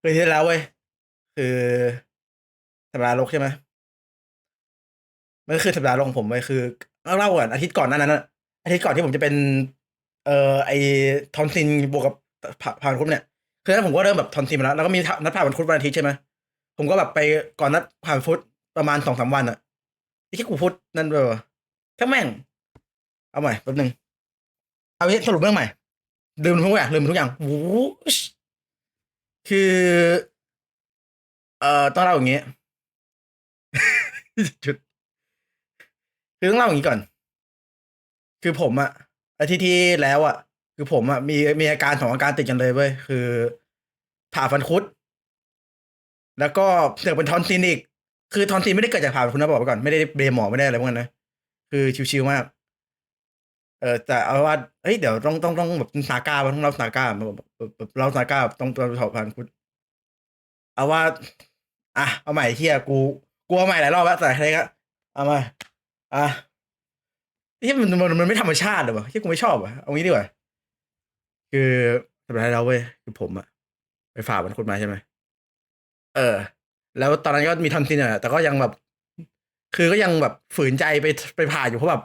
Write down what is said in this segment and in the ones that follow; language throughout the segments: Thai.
คือที่แล้วเว้ยคือสัปดาห์รกใช่ไหมมันก็คือสัปดาห์รกของผมเว้ยคือเอาเล่าก่อนอาทิตย์ก่อนหนานั้นนะอาทิตย์ก่อนที่ผมจะเป็น เอ่อไอทอนซินบวกกับผ่านคุดเนี่ยคือนั้นผมก็เริ่มแบบทอนซินมาแล้วแล้วก็มีนัดผ่านวันคุดวันอาทิตย์ใช่ไหมผมก็แบบไปก่อนนัดผ่านฟุตประมาณสองสามวันอะไอ้ที่กูพูดนั่นแบบว่าทั้งแม่ง เอาใหม่แป๊บนึง เอางี้สรุปเรื่องใหม่ลืมทุกอย่างลืมทุกอย่างวูช คือ เอ่อต้องเล่าอย่างงี้จุดคือต้องเล่าอย่างนี้ก่อน คือผมอะอาทิตย์ที่แล้วอะคือผมอะมีมีอาการสองอาการติดกันเลยเว้ยคือ ผ่าฟันคุด แล้วก็เสือกเป็นทอนซินอีกคือทอนซินไม่ได้เกิดจากผ่าฟันคุดนะบอกไว้ก่อนไม่ได้เบรหมอไม่ได้อะไรพวกนั้นนะคือชิวๆมาก เออแต่เอาว่าเฮ้ยเดี๋ยวต้องต้องต้องแบบสากาต้องเล่าสากาแบบแบบแบบเล่าสากาต้องต้องถอดผ่านคุดเอาว่า อะเอาใหม่เฮียกูกูเอาใหม่หลายรอบแล้วแต่ใครก็เอามาอะที่มันมันมันไม่ธรรมชาติเลยวะที่กูไม่ชอบอะเอางี้ดีกว่าคือสัปดาห์ที่แล้วเว้ยคือผมอะไปฝ่ามันคุดมาใช่ไหมเออ แล้วตอนนั้นก็มีทอนซินอะแต่ก็ยังแบบ คือก็ยังแบบฝืนใจไปไปผ่าอยู่เพราะแบบ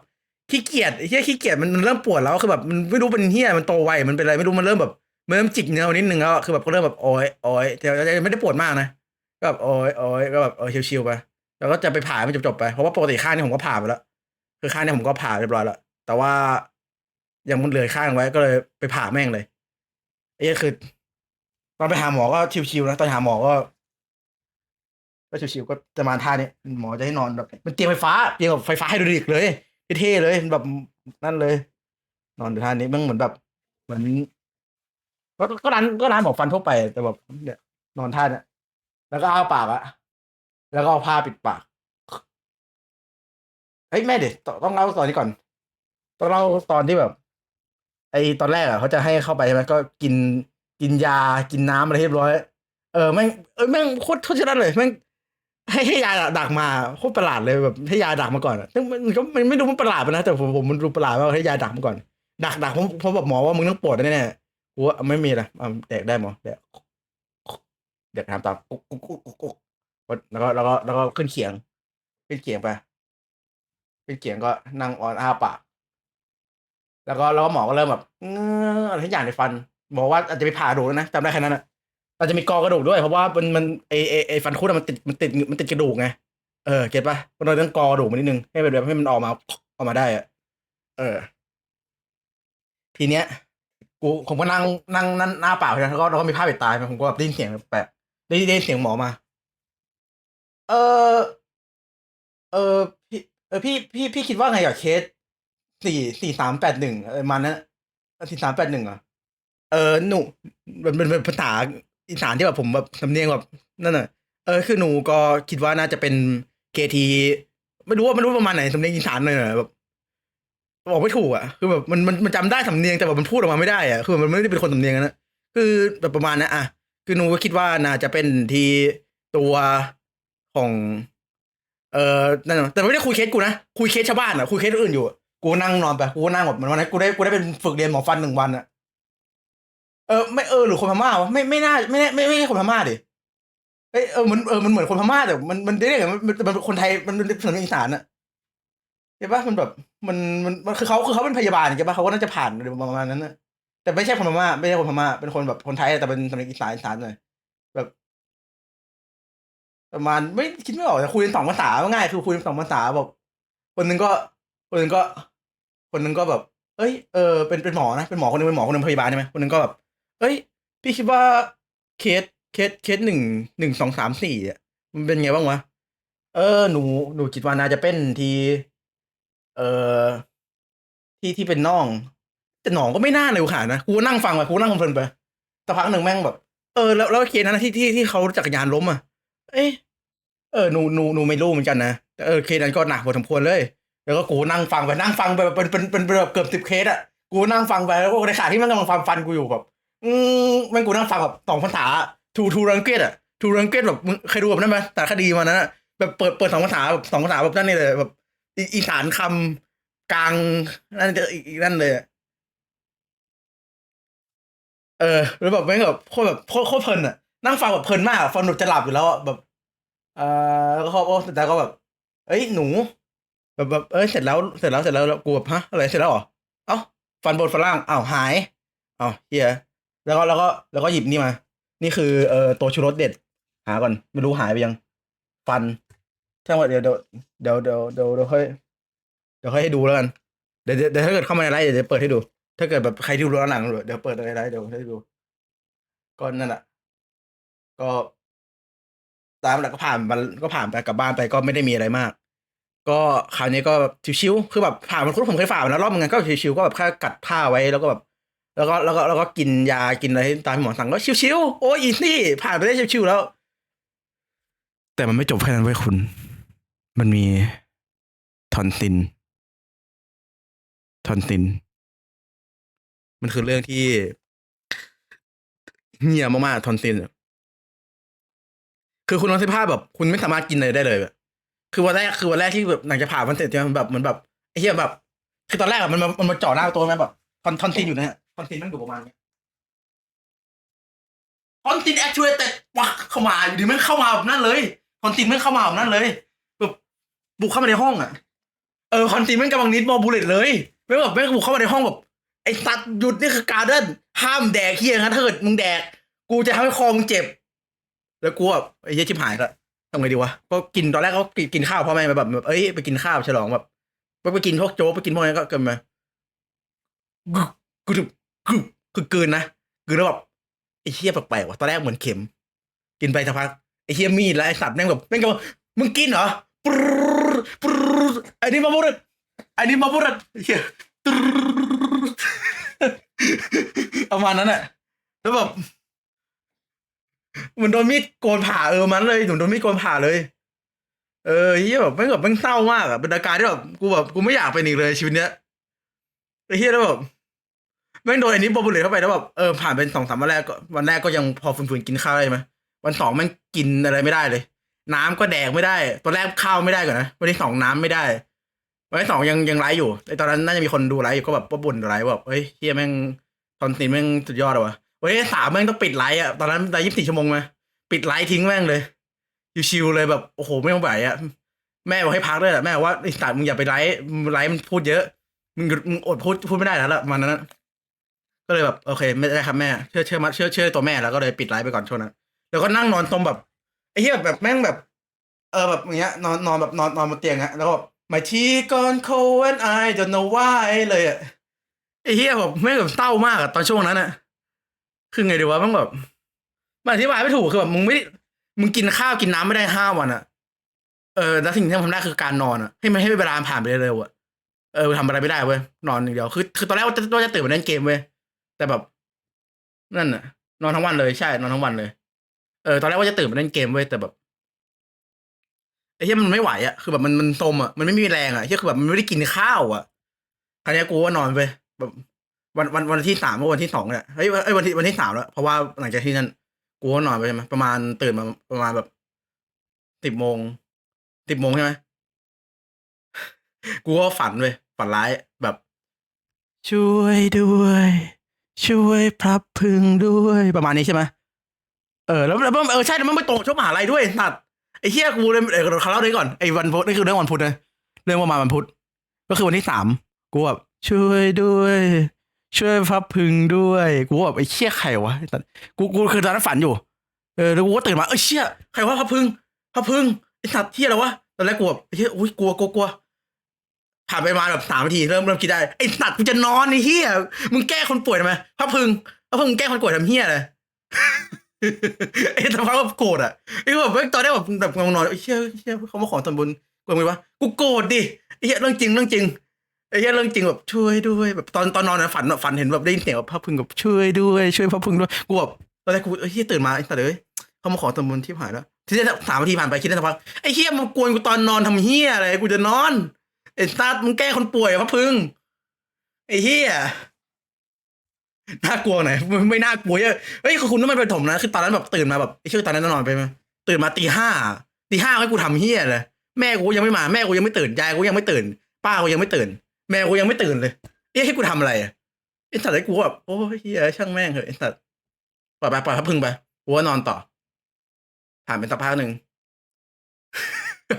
ขี้เกียจไอ้เหี้ยขี้เกียจมันเริ่มปวดแล้วคือแบบมันไม่รู้เป็นเหี้ยมันโตไวมันเป็นอะไรไม่รู้มันเริ่มแบบมันเริ่มจิกเนื้อนิดนึงแล้วคือแบบก็เริ่มแบบโอ้ยโอ้ยแต่ไม่ได้ปวดมากนะก็แบบโอ้ยโอ้ยก็แบบเออชิวๆไปแล้วก็จะไปผ่าให้มันจบๆไปเพราะว่าปกติข้างนี้ผมก็ผ่าไปแล้ว คือข้างนี้ผมก็ผ่าเรียบร้อยแล้วแต่ว่ายังมันเหลือข้างไว้ก็เลยไปผ่าแม่งเลยไอ้คือ ตอนไปหาหมอก็ชิวๆนะตอนหาหมอก็ก็ชิวๆก็จะมาท่านี้หมอจะให้นอนแบบมันเตียงไฟฟ้าเตียงแบบไฟฟ้าไฮดรอลิกเลย เท่เลยแบบนั่นเลย นอนอยู่ท่านี้มันเหมือนแบบ เหมือนก็ก็ร้านก็ร้านหมอฟันทั่วไปแต่แบบเนี่ยนอนท่าเนี่ยแล้วก็อ้าปากอะแล้วก็เอาผ้าปิดปากเฮ้ยแม่เด็กต้องเล่าตอนนี้ก่อน ต้องเล่าตอนที่แบบ ไอตอนแรกอะเขาจะให้เข้าไปใช่ไหมก็กินกินยากินน้ำอะไรเรียบร้อย เออแม่งเออแม่งโคตรโคตรชนะเลยแม่ง ให้ให้ยาดักมาโคตรประหลาดเลยแบบให้ยาดักมาก่อนอะซึ่งมันก็มันไม่รู้มันประหลาดไปนะแต่ผมผมมันดูประหลาดมากให้ยาดักมาก่อน ดักดักผมผมบอกหมอว่ามึงต้องปวดแน่ๆกูว่าไม่มีละอะแดกได้หมอแดกแดกน้ำตามกุ๊กกุ๊กกุ๊กกุ๊กกุ๊กแล้วก็แล้วก็แล้วก็ขึ้นเขียงขึ้นเขียงไปขึ้นเขียงก็นั่งออนอ้าปากแล้วก็แล้วก็หมอก็เริ่มแบบเอออะไรทุกอย่างในฟันบอกว่าอาจจะไปผ่าดูแล้วนะจำได้แค่นั้นอะ อาจจะมีกอกระดูกด้วย เพราะว่ามันมันไอไอไอฟันคุดอะมันติดมันติดมันติดกระดูกไงเออเก็ตปะก็เลยต้องกอกระดูกมันนิดนึงให้มันแบบให้มันออกมาออกมาได้อะเออ ทีเนี้ย กูผมก็นั่งนั่งนั่งหน้าเปล่าใช่ไหมแล้วก็แล้วก็มีผ้าปิดตาใช่ไหมผมก็แบบได้ยินเสียงแปลกได้ได้ยินเสียงหมอมา เออเออพี่เออพี่พี่พี่คิดว่าไงกับเคสสี่สี่สามแปดหนึ่งเออมันนะสี่สามแปดหนึ่งอะเออหนูมันเป็นเป็นภาษา อีสานที่แบบผมแบบสำเนียงแบบนั่นน่ะเออคือหนูก็คิดว่าน่าจะเป็นเคทีไม่รู้ว่าไม่รู้ประมาณไหนสำเนียงอีสานเลยอะแบบบอกไม่ถูกอะคือแบบมันมันมันจำได้สำเนียงแต่แบบมันพูดออกมาไม่ได้อะคือมันไม่ได้เป็นคนสำเนียงนะคือแบบประมาณนั้นอะคือหนูก็คิดว่าน่าจะเป็นที่ตัวของ เออนั่นแต่ไม่ได้คุยเคสกูนะคุยเคสชาวบ้านอะคุยเคสอื่นอยู่กูนั่งนอนไปกูก็นั่งแบบเหมือนวันนั้นกูได้กูได้เป็นฝึกเรียนหมอฟันหนึ่งวันอะ เออไม่เออหรือคนพม่าวะไม่ไม่น่าไม่ไม่ไม่ใช่คนพม่าดิเอยเออมันเออมันเหมือนคนพม่าแต่มันมันได้ไงมันมันมันเป็นคนไทยมันเป็นสำเนียงอีสานอะใช่ปะมันแบบมันมันมันคือเขาคือเขาเป็นพยาบาลใช่ปะเขาก็น่าจะผ่านอะไรประมาณนั้นนะแต่ไม่ใช่คนพม่าไม่ใช่คนพม่าเป็นคนแบบคนไทยแต่เป็นสำเนียงอีสานอีสานหน่อยแบบ ประมาณไม่คิดไม่ออกแต่คุยกันสองภาษาง่ายคือคุยกันสองภาษาแบบคนหนึ่งก็ คนหนึ่งก็ คนหนึ่งก็แบบ เอ้ยเออเป็นเป็นหมอนะเป็นหมอคนหนึงเป็นหมอคนหนึงพยาบาลใช่ไหมคนหนึงก็แบบ เอ้ย พี่คิดว่าเคสเคสเคสหนึ่งหนึ่งสองสามสี่อะมันเป็นไงบ้างวะ เออหนูหนูคิดว่าน่าจะเป็นทีเอ่อที่ที่เป็นน่อง แต่หนองก็ไม่น่าเร็วขนาดนะกูนั่งฟังไปกูนั่งเพลินไปสักพักหนึ่งแม่งแบบ เออแล้วแล้วเคสนั้นนะที่ที่ที่เขาจักรยานล้มอะ เอ้เออหนูหนูหนูไม่รู้เหมือนกันนะแต่เออเคสนั้นก็หนักพอสมควรเลย แล้วก็กูนั่งฟังไปนั่งฟังไปเป็นเป็นเป็นเป็นแบบเกือบสิบเคสอะกูนั่งฟังไปแล้วก็ในขณะที่มันกำลังฟังฟันกูอยู่แบบ อืมแม่งกูนั่งฟังแบบสองภาษาทูทูรังเกตอะทูรังเกตแบบมึงเคยดูแบบนั้นไหมแต่คดีมานั้นอะแบบเปิดเปิดสองภาษาแบบสองภาษาแบบนั่นนี่เลยแบบอีสานคำกลางนั่นจะอีกอีกนั่นเลยเออแล้วแบบแม่งแบบโคตรแบบโคตรเพลินอะนั่งฟังแบบเพลินมากฟังหนุดจะหลับอยู่แล้วอะแบบเออแล้วก็แต่ก็แบบเอ้ยหนู แบบแบบเอ้ยเสร็จแล้วเสร็จแล้วเสร็จแล้วแล้วกูแบบฮะอะไรเสร็จแล้วเหรอเอ้าฟันบนฟันล่างอ้าวหายอ้าวเฮีย แล้วก็แล้วก็แล้วก็หยิบนี่มา นี่คือเอ่อตัวชูรสเด็ด หาก่อน ไม่รู้หายไปยัง ฟันช่างว่าเดี๋ยวเดี๋ยวเดี๋ยวเดี๋ยวเดี๋ยวเดี๋ยวค่อยเดี๋ยวค่อยให้ดูแล้วกันเดี๋ยวเดี๋ยวถ้าเกิดเข้ามาในไลฟ์เดี๋ยวจะเปิดให้ดู ถ้าเกิดแบบใครที่ดูย้อนหลังเดี๋ยวเปิดในไลฟ์เดี๋ยวให้ดูก็นั่นแหละก็ตามหลักก็ผ่านมันก็ผ่านไปกลับบ้านไปก็ไม่ได้มีอะไรมาก ก็คราวนี้ก็ชิวๆคือแบบผ่านมันคุ้ผมเคยฝ่ามาแล้วรอบนึงก็ชิวๆก็แบบแค่กัดผ้าไว้แล้วก็แบบ แล้วก็แล้วก็แล้วก็กินยากินอะไรตามที่หมอสั่งก็ชิวๆโอ้ยอีนี่ผ่านไปได้ชิวๆแล้ว แต่มันไม่จบแค่นั้นไว้ยคุณ มันมีทอนซินทอนซิน มันคือเรื่องที่เงียมากๆทอนซินคือคุณลองคิภาพแบบ คุณไม่สามารถกินอะไรได้เลยแบบคือวันแรกคือวันแรกที่แบบหลังจากผ่ามันเสร็จใช่ไหมมันแบบเหมือนแบบไอ้เหี้ยแบบ คือตอนแรกอะมันมามันมาจ่อหน้าตัวแม่แบบทอนทอนซินอยู่นะฮะ ทอนซินมันอยู่ประมาณเนี้ยทอนซินแอคชูเอเต็ดวักเข้ามาอยู่ดีมันเข้ามาแบบนั่นเลยทอนซินมันเข้ามาแบบนั่นเลยแบบบุกเข้ามาในห้องอะเออคอนซีนม่งกำลังนิดมอบูเลตเลยแม่งแบบแม่งบุกเข้ามาในห้องแบบไอ้สัตว์หยุดนี่คือการเดินห้ามแดกเฮียนะถ้าเกิดมึงแดก กูจะทำให้คอมึงเจ็บ แล้วกูแบบไอ้เหี้ยชิบหายละทำไงดีวะก็กินตอนแรกก็กินข้าวพ่อแม่ไปแบบแบบเอ้ยไปกินข้าวฉลองแบบไปไปกินพวกโจ๊กไปกินพวกนี้ก็เกินมากู กูถูกกูคือเกินนะกินแล้วแบบไอ้เฮียแปลกๆว่ะตอนแรกเหมือนเข็ม กินไปสักพักไอ้เฮียมีดแล้วไอ้สัตว์แม่งแบบแม่งก็บมึงกินเหรอปรปรไอ้นี่มาบุรดไอ้นี่มาบุรดเฮียตประมาณนั้นแหละแล้วแบบเหมือนโดนมีดโกนผ่าเออมันเลยเหมือนโดนมีดโกนผ่าเลย เออเฮียแบบแม่งแบบแม่งเศร้ามากอะเป็นอาการที่แบบกูแบบกูไม่อยากเป็นอีกเลยชีวิตเนี้ยไอ้เฮียแล้วแบบ แม่งโดนอันนี้บอบุเลตเข้าไปแล้วแบบเออผ่านเป็นสองสามวันแรกก็วันแรกก็ยังพอฝืนๆกินข้าวได้ไหมวันสองแม่งกินอะไรไม่ได้เลย น้ำก็แดกไม่ได้ตอนแรกข้าวไม่ได้ก่อนนะวันที่สองน้ำไม่ได้วันที่สองยังยังไลฟ์อยู่ไอตอนนั้นน่าจะมีคนดูไลฟ์อยู่ก็แบบบ่นไลฟ์แบบเฮ้ยเฮียแม่งตอนตีนแม่งสุดยอดอะวะวันที่สามแม่งต้องปิดไลฟ์อะตอนนั้นไลฟ์ยี่สิบสี่ชั่วโมงมาปิดไลฟ์ทิ้งแม่งเลยชิวๆเลยแบบโอ้โหไม่ไหวอะแม่บอกให้พักด้วยอะแม่ว่าไอสัตว์มึงอย่าไปไลฟ์ไลฟ์มันพูดเยอะมึงมึงอดพูดพูดไม่ได้แล้วละมันนั้นอะ ก็เลยแบบโอเค ไม่ได้ครับแม่เชื่อเชื่อมาเชื่อเชื่อตัวแม่แล้วก็เลยปิดไลฟ์ไปก่อนช่วงนั้นแล้วก็นั่งนอนตรงแบบไอ้เหี้ยแบบแม่งแบบ เออแบบอย่างเงี้ย นอนนอนแบบนอนนอนบนเตียงฮะแล้วก็แบบ my tea gone cold and I don't know why เลยอะไอ้เหี้ยแบบแม่งแบบเศร้ามากอะตอนช่วงนั้นอะคือไงดีวะมันแบบมันอธิบายไม่ถูกคือแบบมึงไม่มึงกินข้าวกินน้ำไม่ได้ห้าวันอะเออแล้วสิ่งที่ทำได้คือการนอนอะให้มันให้เวลาผ่านไปเร็วอะเออทำอะไรไม่ได้เว้ยนอนอย่างเดียวคือคือตอนแรกว่าจะว่าจะตื่นมาเล่นเกมเว้ย แต่แบบนั่นอะนอนทั้งวันเลยใช่ นอนทั้งวันเลย เออตอนแรกว่าจะตื่นมาเล่นเกมเว้ยแต่แบบไอ้เหี้ยมันไม่ไหวอะคือแบบมันมันโทมอะมันไม่มีแรงอะไอ้เหี้ยคือแบบมันไม่ได้กินข้าวอะคราวนี้กูว่านอนไปแบบวันวันวันที่สามเมื่อวันที่สองเนี่ยเฮ้ยเอ้ยวันที่วันที่สามแล้ว เพราะว่าหลังจากที่นั่นกูก็นอนไปใช่ไหมประมาณตื่นมาประมาณแบบสิบโมงสิบโมงใช่ไหมกูก็ฝันเลยฝันร้ายแบบ ช่วยด้วย ช่วยพระพึงด้วยประมาณนี้ใช่ไหมเออแล้วแล้วเออใช่แล้วมันไปตรงกับช่วงมหาลัยด้วยสัตว์ไอ้เฮียกูเลยเออเขาเล่าด้วยก่อนไอ้วันพุธนี่คือเรื่องวันพุธนะเรื่องประมาณวันพุธก็คือวันที่สามกูแบบช่วยด้วย ช่วยพับพึงด้วยกูแบบไอ้เชี่ยใครวะกูกูคือตอนนั้นฝันอยู่ เออแล้วกูก็ตื่นมาเอ้ยเชี่ยใครวะพับพึงพับพึงไอ้สัตว์เฮียอะไรวะตอนแรกกูแบบไอ้เฮียอุ้ยกลัวกลัวกลัว ผ่านไปมาแบบสามนาทีเริ่มเริ่มคิดได้ไอ้สัตว์กูจะนอนไอ้เฮียมึงแก้คนป่วยทำไมพับพึงพับพึงแก้คนป่วยทำเฮียเลยไอ้แต่ว่าแบบโกรธอะไอ้แบบตอนแรกแบบแบบงงนอนไอ้เชี่ยเชี่ยเขามาขอส่วนบุญกูยังไงวะกูโกรธดิไอ้เหี้ยเรื่องจริงเรื่องจริงไอ้เหี้ยเรื่องจริงแบบช่วยด้วยแบบตอนตอนนอนนะฝันฝันเห็นแบบได้ยินเสียงแบบพระพึงแบบช่วยด้วยช่วยพระพึงด้วยกูแบบตอนแรกกูเอ้เหี้ยตื่นมาไอ้สัตว์เอ้ยเขามาขอส่วนบุญที่ผ่านแล้วทีนี้สามนาทีผ่านไปคิดได้สักพักไอ้เหี้ยมากวนกูตอนนอนทำเหี้ยอะไรกูจะนอน ไอ้สัตว์มึงแก้คนป่วยอะพระพึงไอ้เหี้ยน่ากลัวไหนอยไม่ไม่น่ากลัวเยอะเฮ้ยคุณต้องมาเป็นถมนะ คือตอนนั้นแบบตื่นมาแบบไอ้ชื่อตอนนั้นนอนไปไหมตื่นมาตีห้าตีห้าให้กูทำเฮียเลยแม่กูยังไม่มาแม่กูยังไม่ตื่นยายกูยังไม่ตื่น ป้ากูยังไม่ตื่น แม่กูยังไม่ตื่นเลยเอ๊ะให้กูทำอะไรอะไอ้สัตว์ไอ้กูแบบโอ้ยเฮียช่างแม่งเหอะไอ้สัตว์ปล่อยไปปล่อยพับพึ่งไปกูว่านอนต่อผ่านไปสักพักหนึ่ง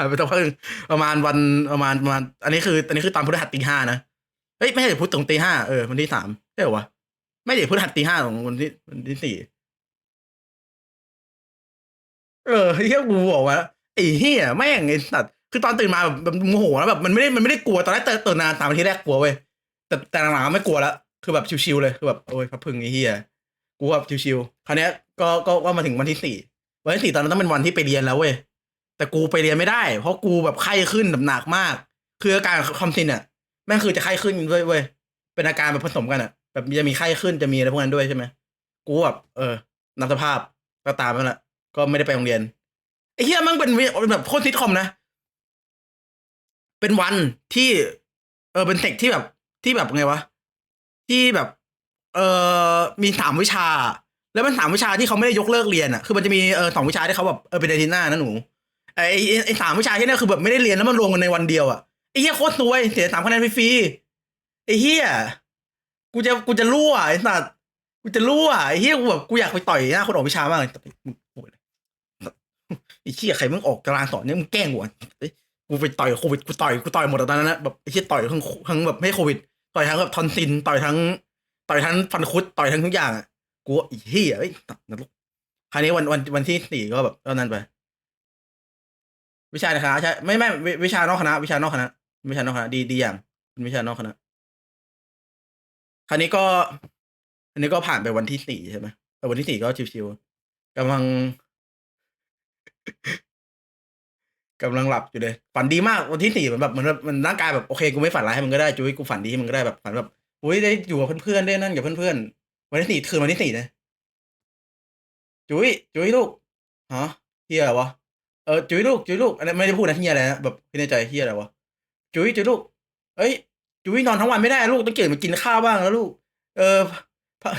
ไปสักพักหนึ่งประมาณวันประมาณประมาณ อันนี้คืออันนี้คือตอนพฤหัสตีห้านะเฮ้ยไม่ใช่พุธตรงตีห้าเออวันที่สามใช่เหรอวะไม่ใช่พฤหัสตีห้าของวันที่วันที่สี่เออเฮียกูบอกว่าไอ้เฮียแม่งไอ้สัตว์คือตอนตื่นมาแบบโมโหแล้วแบบมันไม่ได้มันไม่ได้กลัวตอนแรกเตื่นตื่นานตามวันที่แรกกลัวเว้ยแต่แต่หลังๆไม่กลัวแล้วคือแบบชิวๆเลยคือแบบโอ้ยพับพึงไอ้เฮียกูแบบชิวๆคราวเนี้ยก็ก็ก็มาถึงวันที่สี่วันที่สี่ตอนนั้นต้องเป็นวันที่ไปเรียนแล้วเว้ย แต่กูไปเรียนไม่ได้ เพราะกูแบบไข้ขึ้นแบบหนักมาก คืออาการคอมซินอะแม่งคือจะไข้ขึ้นด้วยเว้ยเป็นอาการแบบผสมกันอะ แบบจะมีไข้ขึ้นจะมีอะไรพวกนั้นด้วยใช่ไหมกูแบบเออนับสภาพก็ตามนั่นแหละก็ไม่ได้ไปโรงเรียนไอ้เหี้ยมันเป็นแบบโคตรซิทคอมนะ เป็นวันที่ เออเป็นเทคที่แบบที่แบบไงวะที่แบบ เออมีสามวิชา แล้วมันสามวิชาที่เขาไม่ได้ยกเลิกเรียนอะ คือมันจะมีเออสองวิชาที่เขาแบบเออเป็นเดทิน่านะหนู ไอ้ไอ้สามวิชาที่เนี่ยคือแบบไม่ได้เรียนแล้วมันรวมกันในวันเดียวอะไอ้เหี้ยโคตรซวยเสียสามคะแนนฟรีไอ้เหี้ยกูจะกูจะรั่วไอ้สัตว์กูจะรั่วไอ้เหี้ยกูแบบกูอยากไปต่อยหน้าคนออกวิชามากเลยโอ้ยไอ้เหี้ยใครมึงออกกลางสอนเนี่ยมึงแกล้งกูอะเอ้กูไปต่อยโควิดกูต่อยกูต่อยหมดตอนนั้นนะแบบไอ้เหี้ยต่อยทั้งทั้งแบบไม่ใช่โควิด ต่อยทั้งแบบทอนซินต่อยทั้ง ต่อยทั้งฟันคุดต่อยทั้งทุกอย่างอะกูว่าไอ้เหี้ยเอ้นรกคราวนี้วันวันวันที่สี่ก็แบบตอนนั้นไป วิชาในคณะใช่ไม่ไม่วิวิชานอกคณะ วิชานอกคณะ วิชานอกคณะ ดีดีอย่างเป็นวิชานอกคณะ คราวนี้ก็ อันนี้ก็ผ่านไปวันที่สี่ใช่ไหมเออวันที่สี่ก็ชิวๆกำลังกำลังหลับอยู่เลย ฝันดีมากวันที่สี่มันแบบมันมันร่างกายแบบโอเคกูไม่ฝันร้ายให้มันก็ได้จุ้ยกูฝันดีให้มันก็ได้แบบฝันแบบอุ้ยได้อยู่กับเพื่อนๆได้นั่นกับเพื่อนๆวันที่สี่คืนวันที่สี่นะจุ้ยจุ้ยลูกฮะเฮียอะไรวะ เออจุ้ยลูกจุ้ยลูกอันนี้ไม่ได้พูดนะเฮียอะไรนะแบบในใจเฮียอะไรวะจุ้ยจุ้ยลูกเอ้ยจุ้ยนอนทั้งวันไม่ได้ลูกต้องเก็บมากินข้าวบ้างแล้วลูก เออ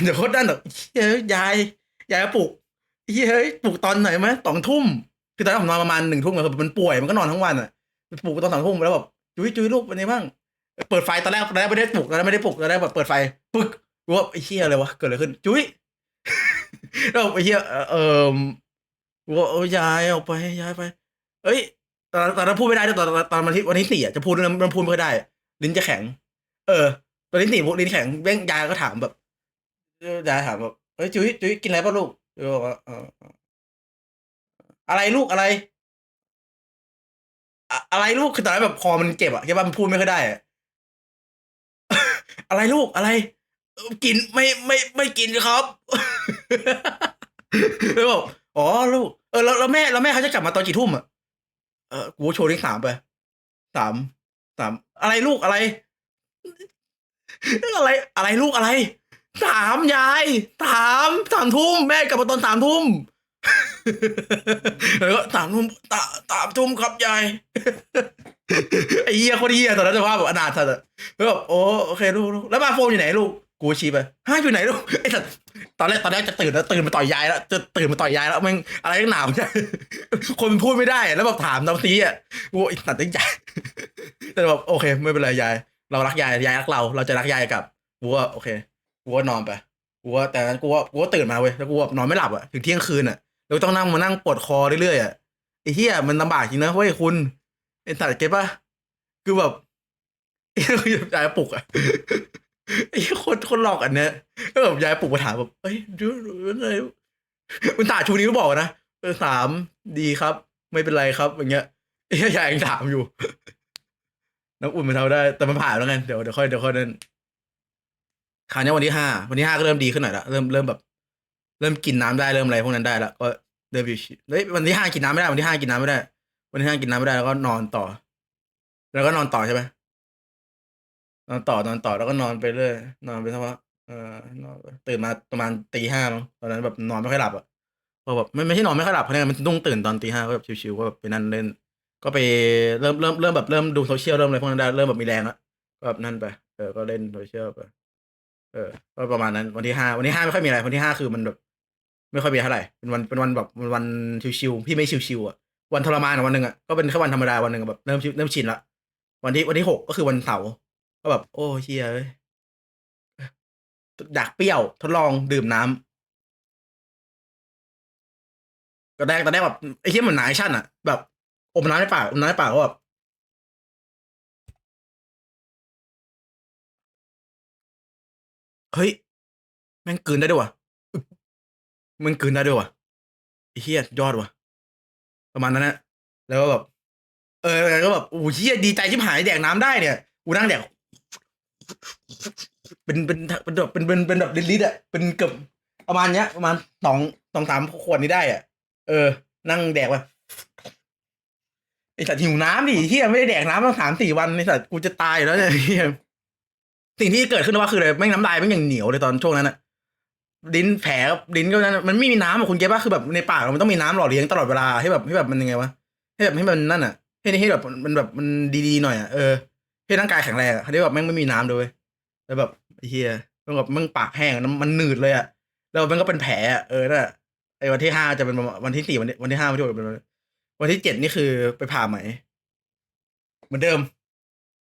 เดี๋ยวโคตรด้านแบบเฮ้ยยายยายปลุกเฮ้ยเฮ้ยปลุกตอนไหนไหมสองทุ่มคือตอนนั้นผมนอนประมาณหนึ่งทุ่มแบบมันป่วยมันก็นอนทั้งวันอะปลุกตอนสองทุ่มแล้วแบบจุ้ยจุ้ยลูกเป็นไงบ้างเปิดไฟตอนแรกตอนแรกไม่ได้ปลุกตอนแรกไม่ได้ปลุกตอนแรกแบบเปิดไฟปึ๊กรู้ว่าไอ้เฮียอะไรวะเกิดอะไรขึ้น จุ้ยแล้วไอ้เฮียเออเออ ว่าเออยายออกไปย้ายไป เอ้ยตอนตอนนั้นพูดไม่ได้ตอนตอนวันที่วันที่สี่อะจะพูดเรื่องมันพูดไม่ค่อยได้ ลิ้นจะแข็ง เออ ตอนลิ้นสี่ลิ้นแข็งแม่งยายก็ถามแบบยายถามแบบเฮ้ยจุ้ยจุ้ยกินอะไรป่ะลูกจุ้ยบอกว่าเอออะไรลูกอะไร อะไรลูกคือตอนนั้นแบบคอมันเจ็บอะแค่ว่ามันพูดไม่ค่อยได้อะอะไรลูกอะไร กินไม่ไม่ไม่กินครับแล้วบอกอ๋อลูก เออแล้วแล้วแม่แล้วแม่เขาจะกลับมาตอนกี่ทุ่มอะเออกูโชว์เลขสามไปสามสามอะไรลูกอะไรอะไรอะไรลูกอะไรสามยายสามสามทุ่มแม่กลับมาตอนสามทุ่มแล้วก็สามทุ่มตาสามทุ่มครับยายไอ้เหี้ยคนเหี้ยตอนนั้นจะว่าแบบอนาถสัตว์แล้วแบบโอโอเคลูกลูกแล้วมาโฟมอยู่ไหนลูก กูชี้ไปฮะอยู่ไหนลูกไอ้สัตว์ตอนแรกตอนแรกจะตื่นแล้วตื่นมาต่อยยายแล้วจะตื่นมาต่อยยายแล้วมันอะไรนักหนาวใช่คนพูดไม่ได้แล้วแบบถามน้ำซีอะกูไอ้สัตว์ตั้งใจแต่แบบโอเค ไม่เป็นไรยาย เรารักยายยายรักเรา เราจะรักยายกับกูว่าโอเคกูว่านอนไปกูว่าแต่นั้นกูว่ากูว่าตื่นมาเว้ยแล้วกูว่านอนไม่หลับอะถึงเที่ยงคืนอะแล้วต้องนั่งมานั่งปวดคอเรื่อยๆอะไอ้เหี้ยมันลำบากจริงนะเว้ยคุณไอ้สัตว์เก็ตปะคือแบบไอ้ยายปลุกอะ ไอ้คนคนหลอกอันเนี้ยก็แบบยายปลุกมาถามแบบเอ้ยดูอะไรมันตาชูนิ้วบอกนะเออสามดีครับ ไม่เป็นไรครับอย่างเงี้ยไอ้ยายยังถามอยู่ น้ำอุ่นมันเท่าได้ แต่มันผ่านแล้วไงเดี๋ยวเดี๋ยวค่อยเดี๋ยวค่อยนั่นคราวนี้วันที่ห้าวันที่ห้าก็เริ่มดีขึ้นหน่อยละเริ่มเริ่มแบบ เริ่มกินน้ำได้เริ่มอะไรพวกนั้นได้แล้วก็เริ่มอยู่เฮ้ยวันที่ห้ากินน้ำไม่ได้วันที่ห้ากินน้ำไม่ได้ วันที่ห้ากินน้ำไม่ได้แล้วก็นอนต่อ แล้วก็นอนต่อใช่ไหม นอนต่อนอนต่อแล้วก็นอนไปเรื่อยนอนไปสักพักเออนอนตื่นมาประมาณตีห้ามั้งตอนนั้นแบบนอนไม่ค่อยหลับอะพอแบบไม่ไม่ใช่นอนไม่ค่อยหลับเพราะเนี่ยมันต้องตื่นตอนตีห้าก็แบบชิวๆก็แบบไปนั่นเล่น ก็ไปเริ่มเริ่มเริ่มแบบเริ่มดูโซเชียลเริ่มอะไรพวกนั้นได้เริ่มแบบมีแรงแล้วก็แบบนั่นไปเออก็เล่นโซเชียลไปเออก็ประมาณนั้นวันที่ห้าวันที่ห้าไม่ค่อยมีอะไรวันที่ห้าคือมันแบบ ไม่ค่อยมีเท่าไหร่เป็นวันเป็นวันแบบวันวันชิวๆพี่ไม่ชิวๆอะวันทรมานวันหนึ่งอะก็เป็นแค่วันธรรมดาวันหนึ่งแบบเริ่มเริ่มชินละวันที่วันที่หกก็คือวันเสาร์ ก็แบบ โอ้เชียเอ้ยอยากเปรี้ยวทดลองดื่มน้ำก็แรกตอนแรกแบบไอ้เหี้ยเหมือนนังแอคชั่นอะแบบอมน้ำในปากอมน้ำในปากก็แบบเฮ้ยแม่งกลืนได้ด้วยวะมันกลืนได้ด้วยวะไอ้เหี้ยยอดวะประมาณนั้นนะแล้วก็แบบ เออแล้วก็แบบโอ้เหี้ยดีใจชิบหายแดกน้ำได้เนี่ยกูนั่งแดก เป็นเป็นเป็นแบบเป็นเป็นเป็นแบบลิตรๆอะเป็นเกือบประมาณเนี้ย ประมาณสองสองสามขวดนี้ได้อะ เออ นั่งแดกไปไอสัตว์หิวน้ำดิเฮียไม่ได้แดกน้ำมาสามสี่วันไอสัตว์กูจะตายแล้วเนี่ยเฮียสิ่งที่เกิดขึ้นว่าคืออะไรแม่งน้ำลายแม่งอย่างเหนียวเลยตอนช่วงนั้นอะลิ้นแผลลิ้นก็นั้นมันไม่มีน้ำอะคุณเก็ตป่ะคือแบบในปากมันต้องมีน้ำหล่อเลี้ยงตลอดเวลาให้แบบให้แบบมันยังไงวะให้แบบให้มันนั่นอะให้ให้แบบมันแบบมันดีๆหน่อยอะเออ ให้ร่างกายแข็งแรงอะให้แบบแม่งไม่มีน้ำด้วยแล้วแบบไอ้เฮียมันแบบมันปากแห้งมันหนืดเลยอะแล้วมันก็เป็นแผลอะเออน่นแหละไอ้วันที่ห้าจะเป็นประมาณวันที่สี่วันที่วันที่ห้าวันที่หกเป็นวันวันที่เจ็ดนี่คือไปผ่าไหม เหมือนเดิม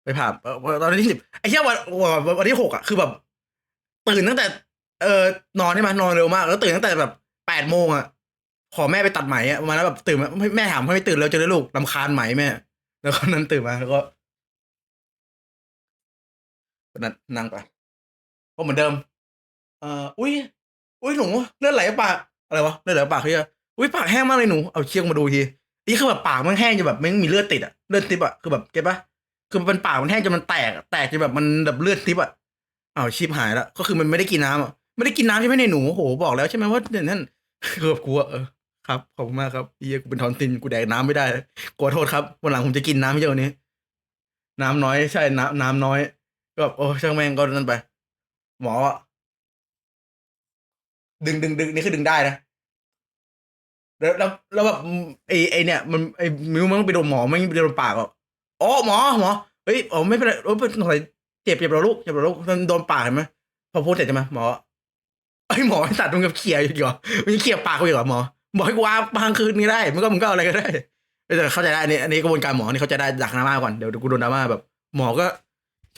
ไปผ่าเอ่อตอนที่สิบไอ้เหี้ยวันวันวันที่หกอะคือแบบ ตื่นตั้งแต่ เออนอนใช่ไหมนอนเร็วมาก แล้วตื่นตั้งแต่แบบแปดโมงอะขอแม่ไปตัดไหมอะประมาณนั้นแบบตื่นมาแม่ถามให้ไม่ตื่นแล้วจะได้ลูกลำคาญไหมแม่ แล้วก็นั้นตื่นมาแล้วก็ นั่นนั่งไปก็เหมือนเดิม เอ่ออุ้ยอุ้ยหนูเลือดไหลปากอะไรวะเลือดไหลปากเฮียอุ้ยปากแห้งมากเลยหนูเอาเชือกมาดูทีนี่คือแบบปากมันแห้งจนแบบไม่มีเลือดติดอะเลือดติดอะคือแบบเก็ตปะคือมันปากมันแห้งจนมันแตกแตกจนแบบมันแบบเลือดติดอะอ้าวชิบหายแล้วก็คือมันไม่ได้กินน้ำอะไม่ได้กินน้ำใช่ไหมเนี่ยหนูโหบอกแล้วใช่ไหมว่าเนี่ยนั่นคือแบบกูอะเออครับขอบคุณมากครับเฮียกูเป็นทอนซินกูแดกน้ำไม่ได้ขอโทษครับวันหลังผมจะกินน้ำเยอะกว่านี้ น้ำน้อยใช่น้ำน้ำน้อย ก็แบบโอ้ช่างแม่งก็นั่นไป หมออะดึงดึงดึงนี่คือดึงได้นะแล้วแล้วแล้วแบบไอ้ไอ้เนี่ย มันไอ้มิวมันไปโดนหมอมันไปโดนปากอะอ๋อหมอหมอเฮ้ยอ๋อไม่เป็นไรโอ้เป็นสงสัยเจ็บเจ็บเราลูกเจ็บเราลูกมันโดนปากเห็นไหมพอพูดเสร็จใช่ไหมหมอไอยหมอไอ้สัตว์มึงกับเขี่ยอยู่เหรอมึงเขี่ยปากกูอยู่เหรอหมอบอกให้กูว่าบางคืนนี้ได้มึงก็มึงก็อะไรก็ได้แต่เข้าใจได้อันนี้อันนี้กระบวนการหมอนี่เข้าใจได้ดักดราม่าก่อนเดี๋ยวเดี๋ยวกูโดนดราม่าแบบ หมอก็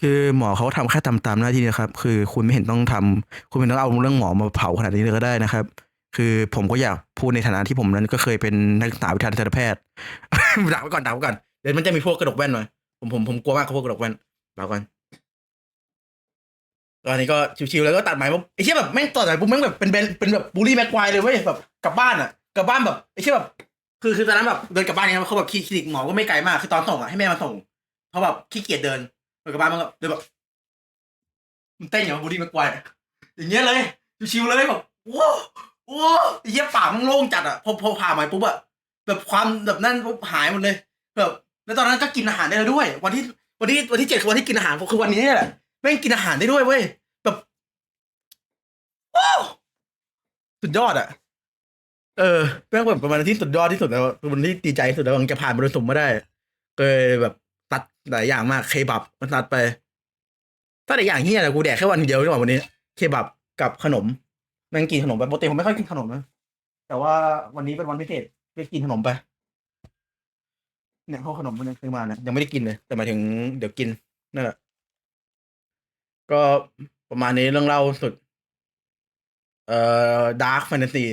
คือหมอเขาทำแค่ตามตามหน้าที่นะครับ คือคุณไม่เห็นต้องทำคุณไม่ต้องเอาเรื่องหมอมาเผาขนาดนี้เลยก็ได้นะครับ คือผมก็อยากพูดในฐานะที่ผมนั้นก็เคยเป็นนักศึกษาวิทยาทันตแพทย์ดักไว้ก่อนดักไว้ก่อนเดี๋ยวมันจะมีพวกกระดกแว่นหน่อยผมผมผมกลัวมากกับพวกกระดกแว่นดักก่อนตอนนี้ก็ชิวๆแล้วก็ตัดไหมปุ๊บไอ้เชี่ยแบบแม่งตัดไหมปุ๊บแม่งแบบเป็นเป็นเป็นแบบบูลลี่แม็กควายเลยเว้ยแบบกลับบ้านอะกลับบ้านแบบไอ้เชี่ยแบบคือคือตอนนั้นแบบเดินกลับบ้านเนี่ยเขาแบบคลินิกหมอก็ไม่ไกลมากคือตอนส่งอะให้แม่มาส่งเพราแบบขี้เกียจเดิน เดินกลับบ้านมันก็เดินแบบมันเต้นอย่างบูดี้แม็กควายอย่างเงี้ยเลยชิวๆเลยแบบว้าวว้าวไอ้เหี้ยปากมันโล่งจัดอะพอพอผ่าไหมปุ๊บอะแบบความแบบนั่นปุ๊บหายหมดเลยแบบแล้วตอนนั้นก็กินอาหารได้แล้วด้วย วันที่วันที่วันที่เจ็ดคือวันที่กินอาหารคือวันนี้แหละแม่งกินอาหารได้ด้วยเว้ยแบบว้าวสุดยอดอะเออแม่งแบบประมาณที่สุดยอดที่สุดแล้วเป็นวันที่ดีใจที่สุดแล้วมันจะผ่านมรสุมมาได้เลยแบบ หลายอย่างมากเคบับมันตัดไปถ้าแต่อย่างเฮียแหละกูแดกแค่วันเดียวดีกว่าวันนี้ เคบับกับขนมแม่งกินขนมไปปกติผมไม่ค่อยกินขนมนะแต่ว่าวันนี้เป็นวันพิเศษก็กินขนมไป เนี่ยพวกขนมมันยังซื้อมาเนี่ยยังไม่ได้กินเลย แต่หมายถึงเดี๋ยวกินนั่นแหละก็ประมาณนี้เรื่องเล่าสุด เอ่อดาร์กแฟนตาซี